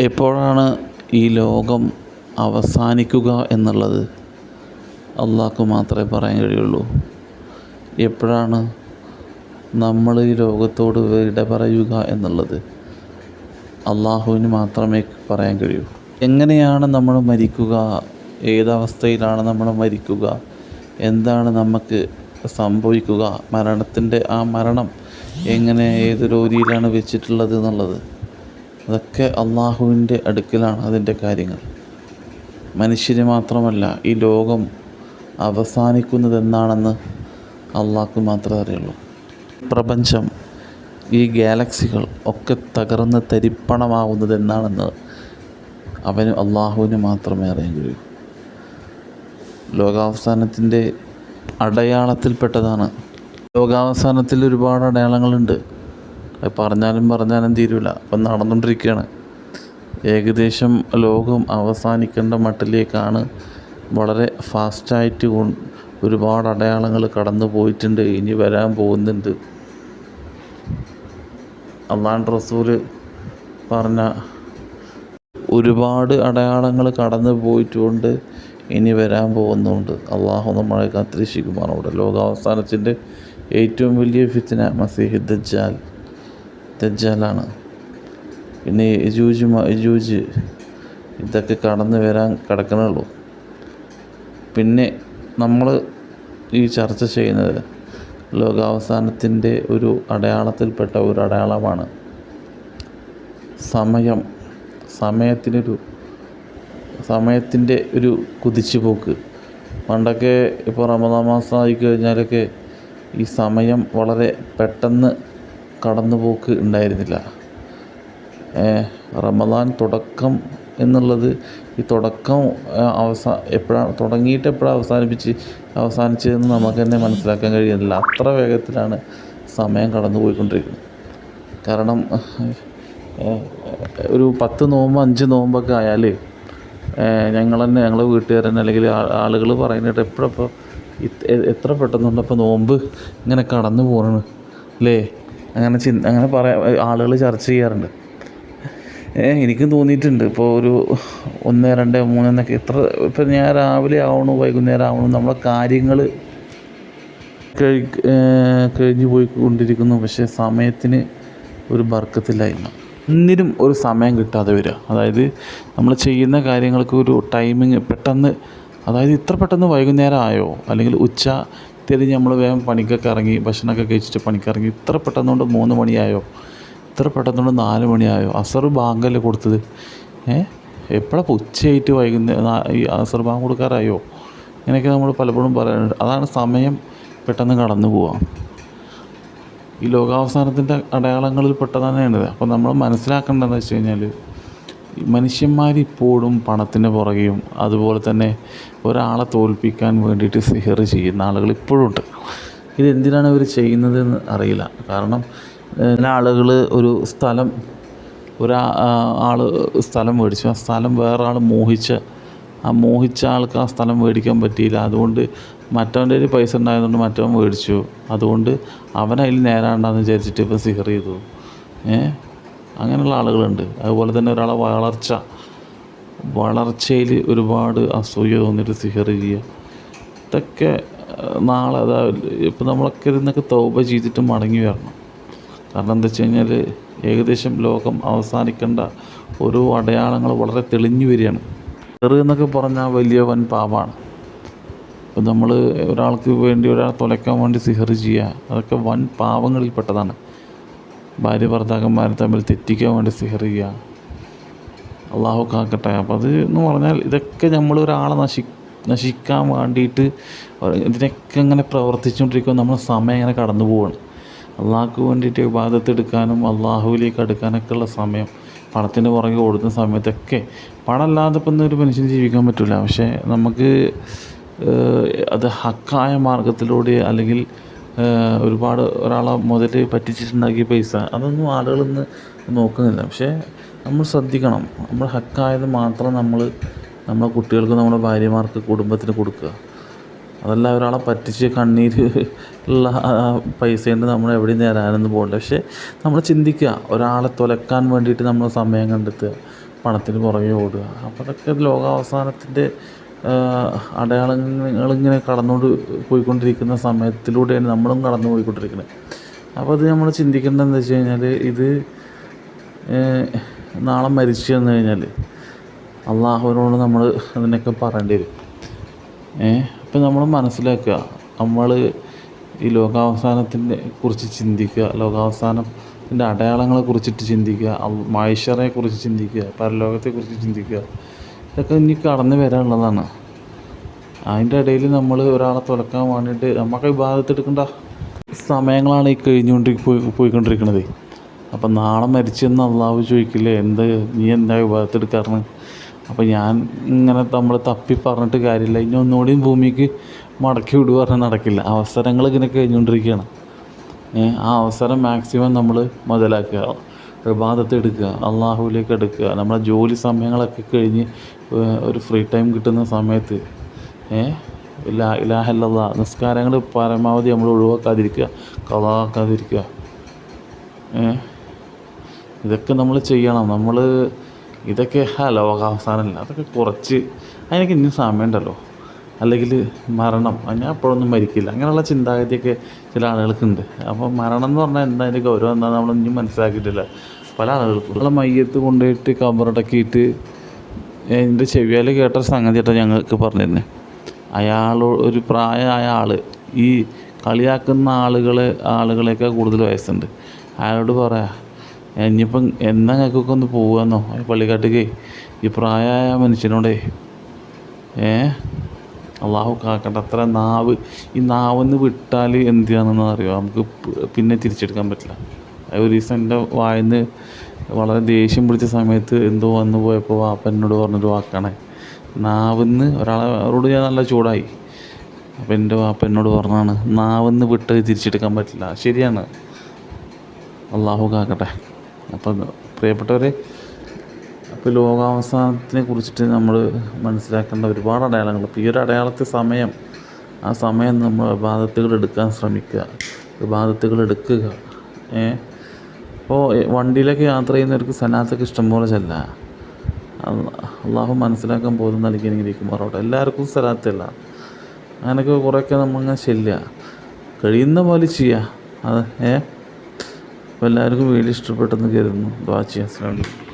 എപ്പോഴാണ് ഈ ലോകം അവസാനിക്കുക എന്നുള്ളത് അള്ളാഹ്ക്ക് മാത്രമേ പറയാൻ കഴിയുള്ളൂ. എപ്പോഴാണ് നമ്മൾ ഈ ലോകത്തോട് വിട പറയുക എന്നുള്ളത് അള്ളാഹുവിന് മാത്രമേ പറയാൻ കഴിയൂ. എങ്ങനെയാണ് നമ്മൾ മരിക്കുക? ഏതവസ്ഥയിലാണ് നമ്മൾ മരിക്കുക? എന്താണ് നമുക്ക് സംഭവിക്കുക? മരണത്തിന്റെ ആ മരണം എങ്ങനെ ഏത് രീതിയിലാണ് വെച്ചിട്ടുള്ളത് എന്നുള്ളത് അതൊക്കെ അള്ളാഹുവിന്റെ അടുക്കലാണ് അതിന്റെ കാര്യങ്ങൾ. മനുഷ്യന് മാത്രമല്ല ഈ ലോകം അവസാനിക്കുന്നതെന്നാണെന്ന് അള്ളാഹ്ക്ക് മാത്രമേ അറിയുള്ളൂ. പ്രപഞ്ചം ഈ ഗാലക്സികൾ ഒക്കെ തകർന്ന് തരിപ്പണമാവുന്നത് എന്നാണെന്ന് അവന് അള്ളാഹുവിന് മാത്രമേ അറിയാൻ കഴിയൂ. ലോകാവസാനത്തിന്റെ അടയാളത്തിൽപ്പെട്ടതാണ്. ലോകാവസാനത്തിൽ ഒരുപാട് അടയാളങ്ങളുണ്ട്. അത് പറഞ്ഞാലും പറഞ്ഞാലും തീരില്ല അപ്പം നടന്നുകൊണ്ടിരിക്കുകയാണ് ഏകദേശം ലോകം അവസാനിക്കേണ്ട മട്ടിലേക്കാണ് വളരെ ഫാസ്റ്റായിട്ട് ഒരുപാട് അടയാളങ്ങൾ കടന്നു പോയിട്ടുണ്ട്. ഇനി വരാൻ പോകുന്നുണ്ട്. അള്ളാൻ റസൂൽ പറഞ്ഞ ഒരുപാട് അടയാളങ്ങൾ കടന്നു പോയിട്ടുണ്ട്. ഇനി വരാൻ പോകുന്നുണ്ട്. അള്ളാഹു നമ്മളെ കാത്തിരക്ഷിക്കുമാറോടെ ലോകാവസാനത്തിന്റെ ഏറ്റവും വലിയ ഫിത്തിന മസീഹ് ദജ്ജാലാണ് പിന്നെ യജൂജ് മജൂജ് ഇതൊക്കെ കടന്നു വരാൻ കിടക്കണുള്ളൂ. പിന്നെ നമ്മൾ ഈ ചർച്ച ചെയ്യുന്നത് ലോകാവസാനത്തിന്റെ ഒരു അടയാളത്തിൽപ്പെട്ട ഒരു അടയാളമാണ്. സമയം സമയത്തിനൊരു സമയത്തിന്റെ ഒരു കുതിച്ചുപോക്ക്. പണ്ടൊക്കെ ഇപ്പോൾ റമദാ മാസം ആയി കഴിഞ്ഞാലൊക്കെ ഈ സമയം വളരെ പെട്ടെന്ന് കടന്നുപോക്ക് ഉണ്ടായിരുന്നില്ല. റമദാൻ തുടക്കം എന്നുള്ളത് ഈ തുടക്കം അവസാ എപ്പോഴാണ് തുടങ്ങിയിട്ട് എപ്പോഴാണ് അവസാനിപ്പിച്ച് അവസാനിച്ചതെന്ന് നമുക്ക് തന്നെ മനസ്സിലാക്കാൻ കഴിയുന്നില്ല. അത്ര വേഗത്തിലാണ് സമയം കടന്നു പോയിക്കൊണ്ടിരിക്കുന്നത് കാരണം ഒരു പത്ത് നോമ്പ് അഞ്ച് നോമ്പൊക്കെ ആയാൽ ഞങ്ങൾ തന്നെ ഞങ്ങളെ വീട്ടുകാർ തന്നെ അല്ലെങ്കിൽ ആളുകൾ പറയുന്നിട്ട് എപ്പോഴപ്പോൾ എത്ര പെട്ടെന്നുണ്ട് അപ്പോൾ നോമ്പ് ഇങ്ങനെ കടന്നു പോകണം അല്ലേ? അങ്ങനെ ചിന്ത അങ്ങനെ പറയാ ആളുകൾ ചർച്ച ചെയ്യാറുണ്ട്. എനിക്കും തോന്നിയിട്ടുണ്ട്. ഇപ്പോൾ ഒരു ഒന്ന് രണ്ട് മൂന്ന് എന്നൊക്കെ എത്ര ഇപ്പം ഞാൻ രാവിലെ ആവണു വൈകുന്നേരം ആവണു നമ്മളെ കാര്യങ്ങൾ കഴി കഴിഞ്ഞു പോയിക്കൊണ്ടിരിക്കുന്നു. പക്ഷേ സമയത്തിന് ഒരു ബർക്കത്തില്ലായ്മ. ഒന്നിനും ഒരു സമയം കിട്ടാതെ വരിക. അതായത് നമ്മൾ ചെയ്യുന്ന കാര്യങ്ങൾക്ക് ഒരു ടൈമിങ് പെട്ടെന്ന് അതായത് ഇത്ര പെട്ടെന്ന് വൈകുന്നേരം ആയോ? അല്ലെങ്കിൽ ഉച്ച തിരിഞ്ഞ് നമ്മൾ വേഗം പണിക്കൊക്കെ ഇറങ്ങി ഭക്ഷണമൊക്കെ കഴിച്ചിട്ട് പണിക്കിറങ്ങി ഇത്ര പെട്ടെന്നുകൊണ്ട് മൂന്ന് മണിയായോ? ഇത്ര പെട്ടെന്നുകൊണ്ട് നാല് മണിയായോ? അസർ ബാങ്കല്ലേ കൊടുത്തത്? ഏ? എപ്പോഴാണ് ഉച്ചയായിട്ട് വൈകുന്നേരം ഈ അസർ ബാങ്ക് കൊടുക്കാറായോ? ഇങ്ങനെയൊക്കെ നമ്മൾ പലപ്പോഴും പറയാറുണ്ട്. അതാണ് സമയം പെട്ടെന്ന് കടന്നു പോവുക ഈ ലോകാവസാനത്തിന്റെ അടയാളങ്ങളിൽ പെട്ടത് വേണ്ടത് അപ്പോൾ നമ്മൾ മനസ്സിലാക്കേണ്ടതെന്ന് വെച്ച് കഴിഞ്ഞാൽ മനുഷ്യന്മാർ ഇപ്പോഴും പണത്തിന് പുറകെയും അതുപോലെ തന്നെ ഒരാളെ തോൽപ്പിക്കാൻ വേണ്ടിയിട്ട് സിഹർ ചെയ്യുന്ന ആളുകൾ ഇപ്പോഴും ഉണ്ട് ഇത് എന്തിനാണ് ഇവർ ചെയ്യുന്നതെന്ന് അറിയില്ല. കാരണം ചില ആളുകൾ ഒരു സ്ഥലം ഒരാ ആൾ സ്ഥലം മേടിച്ചു. ആ സ്ഥലം വേറെ ആൾ മോഹിച്ച് ആ മോഹിച്ച ആൾക്ക് ആ സ്ഥലം മേടിക്കാൻ പറ്റിയില്ല. അതുകൊണ്ട് മറ്റവന്റെ കയ്യിൽ പൈസ ഉണ്ടായതുകൊണ്ട് മറ്റവൻ മേടിച്ചു. അതുകൊണ്ട് അവൻ അതിൽ നേരാണ്ടെന്ന് വിചാരിച്ചിട്ട് ഇപ്പം സിഹർ ചെയ്തു. ഏ? അങ്ങനെയുള്ള ആളുകളുണ്ട്. അതുപോലെ തന്നെ ഒരാളെ വളർച്ച. വളർച്ചയിൽ ഒരുപാട് അസൂയ തോന്നിയിട്ട് ചെയ്യുക ഇതൊക്കെ നാളെ അതാ ഇപ്പം നമ്മളൊക്കെ ഇതിനൊക്കെ തൗബ ചെയ്തിട്ട് മടങ്ങി വരണം. കാരണം എന്താ വെച്ച് കഴിഞ്ഞാൽ ഏകദേശം ലോകം അവസാനിക്കേണ്ട ഓരോ അടയാളങ്ങൾ വളരെ തെളിഞ്ഞു വരികയാണ്. സിഹർ എന്നൊക്കെ പറഞ്ഞാൽ വലിയ വൻ പാപമാണ് ഇപ്പം നമ്മൾ ഒരാൾക്ക് വേണ്ടി ഒരാൾ തുലയ്ക്കാൻ വേണ്ടി സിഹർ ചെയ്യുക അതൊക്കെ വൻ പാവങ്ങളിൽപ്പെട്ടതാണ് ഭാര്യ ഭർത്താക്കന്മാരെ തമ്മിൽ തെറ്റിക്കാൻ വേണ്ടി സിഹർ അള്ളാഹു കാക്കട്ടെ. അപ്പോൾ അത് എന്ന് പറഞ്ഞാൽ ഇതൊക്കെ നമ്മൾ ഒരാളെ നശി നശിക്കാൻ വേണ്ടിയിട്ട് ഇതിനൊക്കെ ഇങ്ങനെ പ്രവർത്തിച്ചുകൊണ്ടിരിക്കുമ്പോൾ നമ്മുടെ സമയം ഇങ്ങനെ കടന്നു പോവുകയാണ് അള്ളാഹ്ക്ക് വേണ്ടിയിട്ട് വിവാദത്തെടുക്കാനും അള്ളാഹുവിലേക്ക് അടുക്കാനൊക്കെ ഉള്ള സമയം പണത്തിന് പുറകെ ഓടുന്ന സമയത്തൊക്കെ പണമല്ലാതെ ഇപ്പം ഒരു മനുഷ്യന് ജീവിക്കാൻ പറ്റില്ല പക്ഷേ നമുക്ക് അത് ഹക്കായ മാർഗത്തിലൂടെ അല്ലെങ്കിൽ ഒരുപാട് ഒരാളെ മുതൽ പറ്റിച്ചിട്ടുണ്ടാക്കിയ പൈസ. അതൊന്നും ആളുകളിന്ന് നോക്കുന്നില്ല. പക്ഷേ നമ്മൾ ശ്രദ്ധിക്കണം. നമ്മൾ ഹക്കായത് മാത്രം നമ്മൾ നമ്മളെ കുട്ടികൾക്ക് നമ്മുടെ ഭാര്യമാർക്ക് കുടുംബത്തിന് കൊടുക്കുക. അതല്ല ഒരാളെ പറ്റിച്ച് കണ്ണീര് ഉള്ള പൈസ കൊണ്ട് നമ്മൾ എവിടെയും നേരാനൊന്നും പോകണ്ട പക്ഷേ നമ്മൾ ചിന്തിക്കുക. ഒരാളെ തുലക്കാൻ വേണ്ടിയിട്ട് നമ്മൾ സമയം കണ്ടെത്തുക. പണത്തിന് പുറകെ ഓടുക. അപ്പോൾ അതൊക്കെ ലോകാവസാനത്തിന്റെ അടയാളങ്ങളിങ്ങനെ കടന്നുകൊണ്ട് പോയിക്കൊണ്ടിരിക്കുന്ന സമയത്തിലൂടെയാണ് നമ്മളും കടന്നു പോയിക്കൊണ്ടിരിക്കുന്നത്. അപ്പോൾ അത് നമ്മൾ ചിന്തിക്കേണ്ടത് എന്താ വെച്ച് കഴിഞ്ഞാൽ ഇത് നാളെ മരിച്ചു വന്നു കഴിഞ്ഞാൽ അള്ളാഹുവിനോട് നമ്മൾ അതിനൊക്കെ പറയേണ്ടി വരും. അപ്പം നമ്മൾ മനസ്സിലാക്കുക നമ്മൾ ഈ ലോകാവസാനത്തിന്റെ കുറിച്ച് ചിന്തിക്കുക ലോകാവസാനത്തിന്റെ അടയാളങ്ങളെ കുറിച്ചിട്ട് ചിന്തിക്കുക മൈഷറെ കുറിച്ച് ചിന്തിക്കുക പരലോകത്തെക്കുറിച്ച് ചിന്തിക്കുക ഇതൊക്കെ ഇനി കടന്നു വരാനുള്ളതാണ്. അതിന്റെ ഇടയിൽ നമ്മൾ ഒരാളെ തുലക്കാൻ വേണ്ടിയിട്ട് നമുക്ക് വിഭാഗത്തെടുക്കേണ്ട സമയങ്ങളാണ് ഈ കഴിഞ്ഞുകൊണ്ട് പോയി പോയിക്കൊണ്ടിരിക്കുന്നത് അപ്പം നാളെ മരിച്ചെന്ന് അള്ളാഹു ചോദിക്കില്ലേ എന്ത് നീ എന്താ വിഭാഗത്തെടുക്കാറ് അപ്പോൾ ഞാൻ ഇങ്ങനെ നമ്മൾ തപ്പി പറഞ്ഞിട്ട് കാര്യമില്ല. ഇനി ഒന്നുകൂടിയും ഭൂമിക്ക് മടക്കി വിടുക പറഞ്ഞാൽ നടക്കില്ല. അവസരങ്ങൾ ഇങ്ങനെ കഴിഞ്ഞുകൊണ്ടിരിക്കുകയാണ്. ആ അവസരം മാക്സിമം നമ്മൾ മുതലാക്കുക. വിവാദത്തെ എടുക്കുക അള്ളാഹുവിലേക്ക് എടുക്കുക. നമ്മളെ ജോലി സമയങ്ങളൊക്കെ കഴിഞ്ഞ് ഒരു ഫ്രീ ടൈം കിട്ടുന്ന സമയത്ത് ഇലാ ഇലാഹല്ല നിസ്കാരങ്ങൾ പരമാവധി നമ്മൾ ഒഴിവാക്കാതിരിക്കുക കളാക്കാതിരിക്കുക ഇതൊക്കെ നമ്മൾ ചെയ്യണം. നമ്മൾ ഇതൊക്കെ ലോകാവസാനമല്ല അതൊക്കെ കുറച്ച് അതിനൊക്കെ ഇനി സമയമുണ്ടല്ലോ. അല്ലെങ്കിൽ മരണം. ഞാൻ എപ്പോഴൊന്നും മരിക്കില്ല. അങ്ങനെയുള്ള ചിന്താഗതിയൊക്കെ ചില ആളുകൾക്കുണ്ട്. അപ്പോൾ മരണം എന്ന് പറഞ്ഞാൽ എന്താ അതിന്റെ ഗൗരവം എന്താ നമ്മളൊന്നും മനസ്സിലാക്കിയിട്ടില്ല. പല ആളുകൾക്കും. നമ്മളെ മയ്യത്ത് കൊണ്ടുപോയിട്ട് കബറടക്കിയിട്ട് എന്റെ ചെവിയാൽ കേട്ട സംഗതി കേട്ടോ ഞങ്ങൾക്ക് പറഞ്ഞിരുന്നത്. അയാൾ ഒരു പ്രായമായ ആൾ ഈ കളിയാക്കുന്ന ആളുകളെ ആളുകളെയൊക്കെ കൂടുതൽ വയസ്സുണ്ട്. അയാളോട് പറയാ ഇനിയിപ്പം എന്നാ ഞങ്ങൾക്കൊക്കെ ഒന്ന് പോവാന്നോ പള്ളിക്കാട്ടിക്ക് ഈ പ്രായമായ മനുഷ്യനോടേ. ഏ? അള്ളാഹു കാക്കട്ടെ അത്ര നാവ്. ഈ നാവെന്ന് വിട്ടാൽ എന്ത് ചെയ്യാണെന്ന് അറിയോ നമുക്ക് പിന്നെ തിരിച്ചെടുക്കാൻ പറ്റില്ല. ഒരു ദിവസം എന്റെ വായിന്ന് വളരെ ദേഷ്യം പിടിച്ച സമയത്ത് എന്തോ വന്നു പോയപ്പോൾ വാപ്പ എന്നോട് പറഞ്ഞൊരു വാക്കാണ്. നാവെന്ന് ഒരാളോട് ഞാൻ നല്ല ചൂടായി. അപ്പോൾ എന്റെ വാപ്പ എന്നോട് പറഞ്ഞാണ് നാവെന്ന് വിട്ട് തിരിച്ചെടുക്കാൻ പറ്റില്ല. ശരിയാണ്. അള്ളാഹു കാക്കട്ടെ. അപ്പം പ്രിയപ്പെട്ടവരെ അപ്പോൾ ലോകാവസാനത്തിനെ കുറിച്ചിട്ട് നമ്മൾ മനസ്സിലാക്കേണ്ട ഒരുപാട് അടയാളങ്ങൾ. ഇപ്പോൾ ഈ ഒരു അടയാളത്തെ സമയം ആ സമയം നമ്മൾ വിവാദത്തുകൾ എടുക്കാൻ ശ്രമിക്കുക വിവാദത്തുകൾ എടുക്കുക. ഏ? ഇപ്പോൾ വണ്ടിയിലൊക്കെ യാത്ര ചെയ്യുന്നവർക്ക് സനാത്തൊക്കെ ഇഷ്ടംപോലെ ചെല്ല. അള്ളാഹു മനസ്സിലാക്കാൻ പോകുന്ന നൽകി ഇരിക്കുമാറോട്ടെ എല്ലാവർക്കും സ്ഥലത്തല്ല അങ്ങനെയൊക്കെ കുറേയൊക്കെ നമ്മളിങ്ങനെ ചെല്ലുക കഴിയുന്ന പോലെ ചെയ്യുക അത് ഏ? അപ്പോൾ എല്ലാവർക്കും വീഡിയോ ഇഷ്ടപ്പെട്ടെന്ന് കരുതുന്നു. ദ്വാ ചെയ്യാം. അസ്സലാമു അലൈക്കും.